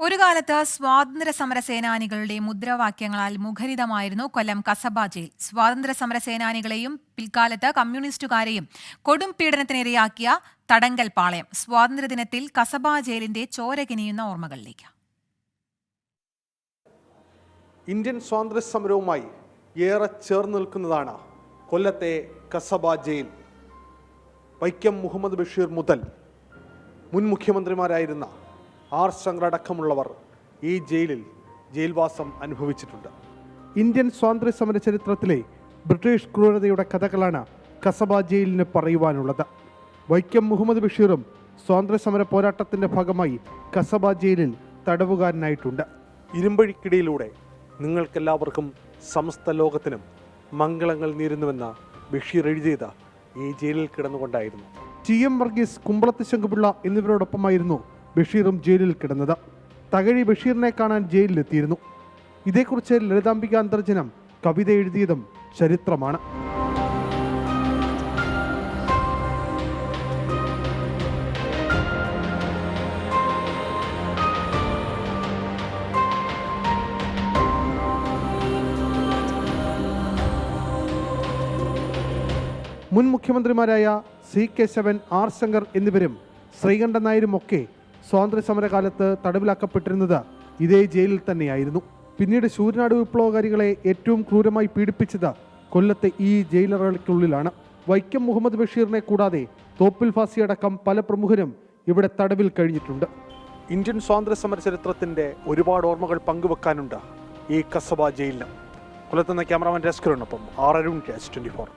ഒരു കാലത്ത് സ്വാതന്ത്ര്യ സമര സേനാനികളുടെ മുദ്രാവാക്യങ്ങളാൽ മുഖരിതമായിരുന്നു കൊല്ലം കസബ ജയിൽ. സ്വാതന്ത്ര്യ സമര സേനാനികളെയും പിൽക്കാലത്ത് കമ്മ്യൂണിസ്റ്റുകാരെയും കൊടും പീഡനത്തിനിരയാക്കിയ തടങ്കൽ പാളയം സ്വാതന്ത്ര്യദിനത്തിൽ കസബ ജയിലിന്റെ ചോരകിനിയുന്ന ഓർമ്മകളിലേക്ക്. ഇന്ത്യൻ സ്വാതന്ത്ര്യ സമരവുമായി ഏറെ ചേർന്ന് നിൽക്കുന്നതാണ് കൊല്ലത്തെ കസബ ജയിൽ. വൈക്കം മുഹമ്മദ് ബഷീർ മുതൽ മുൻ മുഖ്യമന്ത്രിമാരായിരുന്ന ആർ ശങ്കർ അടക്കമുള്ളവർ ഈ ജയിലിൽ ജയിൽവാസം അനുഭവിച്ചിട്ടുണ്ട്. ഇന്ത്യൻ സ്വാതന്ത്ര്യ സമര ചരിത്രത്തിലെ ബ്രിട്ടീഷ് ക്രൂരതയുടെ കഥകളാണ് കസബ ജയിലിന് പറയുവാനുള്ളത്. വൈക്കം മുഹമ്മദ് ബഷീറും സ്വാതന്ത്ര്യ സമര പോരാട്ടത്തിന്റെ ഭാഗമായി കസബ ജയിലിൽ തടവുകാരനായിട്ടുണ്ട്. ഇരുമ്പഴിക്കിടയിലൂടെ നിങ്ങൾക്കെല്ലാവർക്കും സമസ്ത ലോകത്തിനും മംഗളങ്ങൾ നേരുന്നുവെന്ന ബഷീർ എഴുതിയത് ഈ ജയിലിൽ കിടന്നുകൊണ്ടായിരുന്നു. ടി എം വർഗീസ് കുമ്പളത്ത് ശങ്കുപിള്ള എന്നിവരോടൊപ്പമായിരുന്നു ബഷീറും ജയിലിൽ കിടന്നത്. തകഴി ബഷീറിനെ കാണാൻ ജയിലിലെത്തിയിരുന്നു. ഇതേക്കുറിച്ച് ലളിതാംബിക അന്തർജനം കവിത എഴുതിയതും ചരിത്രമാണ്. മുൻ മുഖ്യമന്ത്രിമാരായ സി കെ ശവൻ ആർ ശങ്കർ എന്നിവരും ശ്രീകണ്ഠൻ നായരുമൊക്കെ സ്വാതന്ത്ര്യ സമരകാലത്ത് തടവിലാക്കപ്പെട്ടിരുന്നത് ഇതേ ജയിലിൽ തന്നെയായിരുന്നു. പിന്നീട് ശൂരനാട് വിപ്ലവകാരികളെ ഏറ്റവും ക്രൂരമായി പീഡിപ്പിച്ചത് കൊല്ലത്തെ ഈ ജയിലറകൾക്കുള്ളിലാണ് വൈക്കം മുഹമ്മദ് ബഷീറിനെ കൂടാതെ തോപ്പിൽ ഫാസി അടക്കം പല പ്രമുഖരും ഇവിടെ തടവിൽ കഴിഞ്ഞിട്ടുണ്ട്. ഇന്ത്യൻ സ്വാതന്ത്ര്യ സമര ചരിത്രത്തിന്റെ ഒരുപാട് ഓർമ്മകൾ പങ്കുവെക്കാനുണ്ട് ഈ കസബ ജയിലിന്. കൊല്ലത്തുനിന്ന് ക്യാമറാമാൻ രസ്കറിനൊപ്പം ആർ അരുൺ ട്വന്റി ഫോർ